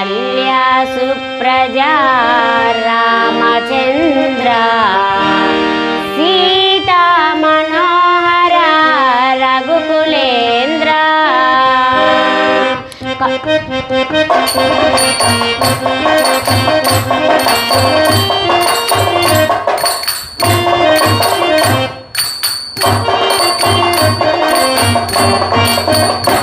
कल्या सुप्रजा रामचन्द्र सीता मनोहर रघुकुलेन्द्र Thank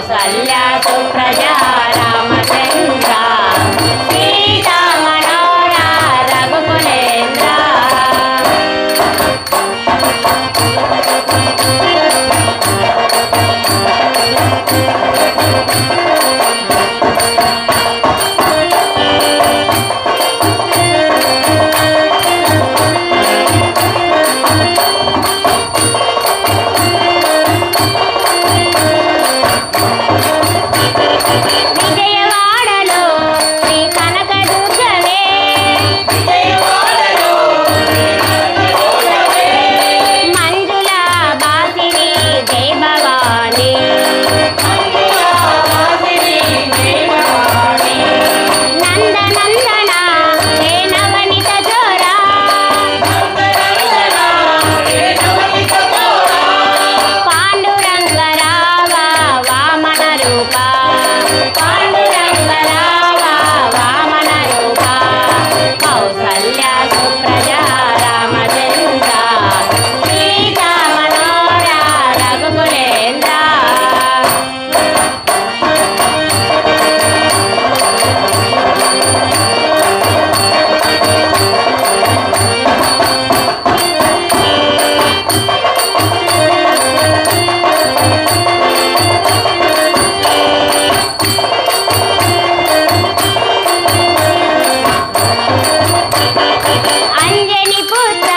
Kaushalya Supraja Ramachandra సీతామ రఘుకులేంద్ర. ধ্বনি